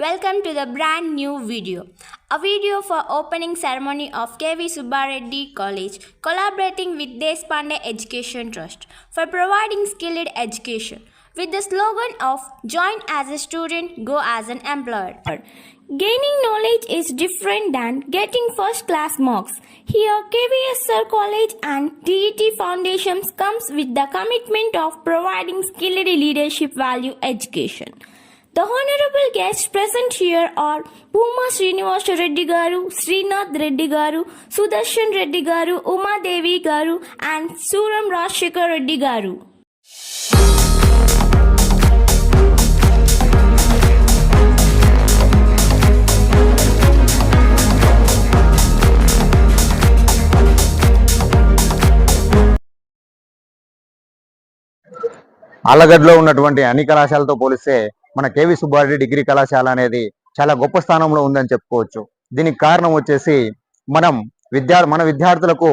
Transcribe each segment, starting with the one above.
Welcome to the brand new video. A video for opening ceremony of KV Subbareddy College collaborating with Deshpande Education Trust for providing skilled education with the slogan of join as a student go as an employer. Gaining knowledge is different than getting first class marks. Here KVSR College and DET Foundations comes with the commitment of providing skilled leadership value education. The honorable guests present here are Puma Srinivas Reddy Garu, Srinath Reddy Garu, Sudarshan Reddy Garu, Uma Devi Garu, and Suram Rashekar Reddy Garu. ఆళ్ళగడ్డలో ఉన్నటువంటి అన్ని కళాశాలతో పోలిస్తే మన KV Subbareddy degree కళాశాల అనేది చాలా గొప్ప స్థానంలో ఉందని చెప్పుకోవచ్చు. దీనికి కారణం వచ్చేసి మనం విద్యా మన విద్యార్థులకు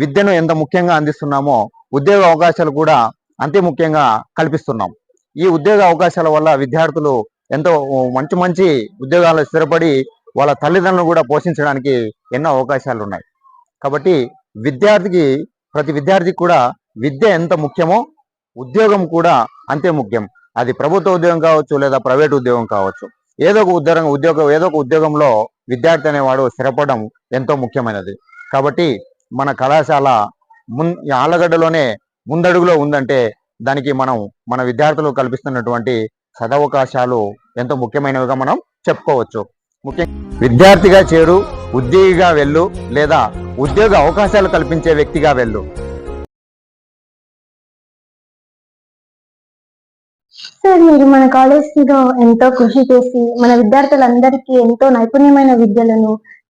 విద్యను ఎంత ముఖ్యంగా అందిస్తున్నామో ఉద్యోగ అవకాశాలు కూడా అంతే ముఖ్యంగా కల్పిస్తున్నాం. ఈ ఉద్యోగ అవకాశాల వల్ల విద్యార్థులు ఎంతో మంచి మంచి ఉద్యోగాల్లో స్థిరపడి వాళ్ళ తల్లిదండ్రులను కూడా పోషించడానికి ఎన్నో అవకాశాలు ఉన్నాయి. కాబట్టి విద్యార్థికి ప్రతి విద్యార్థికి కూడా విద్య ఎంత ముఖ్యమో ఉద్యోగం కూడా అంతే ముఖ్యం. అది ప్రభుత్వ ఉద్యోగం కావచ్చు లేదా ప్రైవేట్ ఉద్యోగం కావచ్చు. ఏదో ఒక ఉద్యోగం ఉద్యోగం ఏదో ఒక ఉద్యోగంలో విద్యార్థి అనేవాడు స్థిరపడడం ఎంతో ముఖ్యమైనది. కాబట్టి మన కళాశాల మున్ ఆలగడ్డలోనే ముందడుగులో ఉందంటే దానికి మనం మన విద్యార్థులు కల్పిస్తున్నటువంటి సదవకాశాలు ఎంతో ముఖ్యమైనవిగా మనం చెప్పుకోవచ్చు. ముఖ్యంగా విద్యార్థిగా చేరు ఉద్యోగిగా వెళ్ళు లేదా ఉద్యోగ అవకాశాలు కల్పించే వ్యక్తిగా వెళ్ళు. సార్ మీరు మన కాలేజ్లో ఎంతో కృషి చేసి మన విద్యార్థులందరికీ ఎంతో నైపుణ్యమైన విద్యలను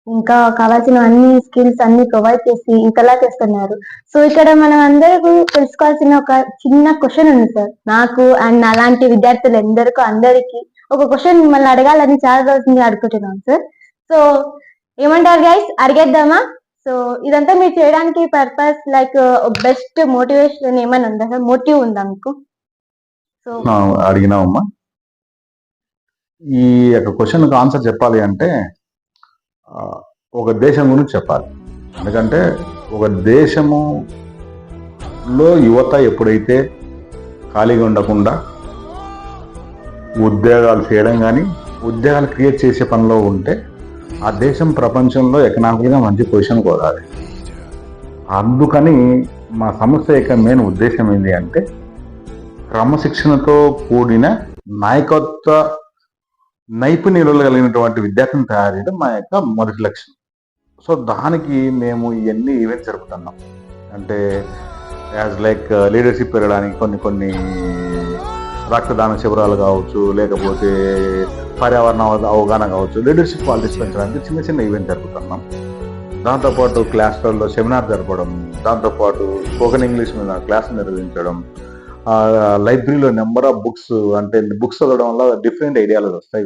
ఇంకా కావాల్సిన అన్ని స్కిల్స్ అన్ని ప్రొవైడ్ చేసి ఇంతలా చేస్తున్నారు. సో ఇక్కడ మనం అందరూ తెలుసుకోవాల్సిన ఒక చిన్న క్వశ్చన్ ఉంది సార్. నాకు అండ్ అలాంటి విద్యార్థులు ఎందరికో అందరికీ ఒక క్వశ్చన్ మిమ్మల్ని అడగాలని చాలా రోజులు నుంచి అడుగుతున్నాం సార్. సో ఏమంటారు గైస్ అడిగేద్దామా? సో ఇదంతా మీరు చేయడానికి పర్పస్ లైక్ బెస్ట్ మోటివేషన్ ఏమైనా ఉందా సార్? మోటివ్ ఉందా మీకు? అడిగినావమ్మా. ఈ యొక్క క్వశ్చన్కి ఆన్సర్ చెప్పాలి అంటే ఒక దేశం గురించి చెప్పాలి. ఎందుకంటే ఒక దేశములో యువత ఎప్పుడైతే ఖాళీగా ఉండకుండా ఉద్యోగాలు చేయడం కానీ ఉద్యోగాలు క్రియేట్ చేసే పనిలో ఉంటే ఆ దేశం ప్రపంచంలో ఎకనామికల్గా మంచి పొజిషన్ కోరాలి అందుకని మా సంస్థ యొక్క మెయిన్ ఉద్దేశం ఏంటి అంటే క్రమశిక్షణతో కూడిన నాయకత్వ నైపుణ్యాలు కలిగినటువంటి విద్యార్థిని తయారు చేయడం మా యొక్క మొదటి లక్ష్యం. సో దానికి మేము ఇవన్నీ ఈవెంట్స్ జరుపుతున్నాం. అంటే యాజ్ లైక్ uh, లీడర్షిప్ పెరగడానికి కొన్ని కొన్ని రక్తదాన శిబిరాలు కావచ్చు లేకపోతే పర్యావరణ అవగాహన కావచ్చు లీడర్షిప్ క్వాలిటీస్ పెంచడానికి చిన్న చిన్న ఈవెంట్ జరుపుతున్నాం. దాంతోపాటు క్లాస్లలో సెమినార్ జరపడం దాంతోపాటు స్పోకెన్ ఇంగ్లీష్ మీద క్లాస్ నిర్వహించడం లైబ్రరీలో నెంబర్ ఆఫ్ బుక్స్ అంటే బుక్స్ చదవడం వల్ల డిఫరెంట్ ఐడియాలు వస్తాయి.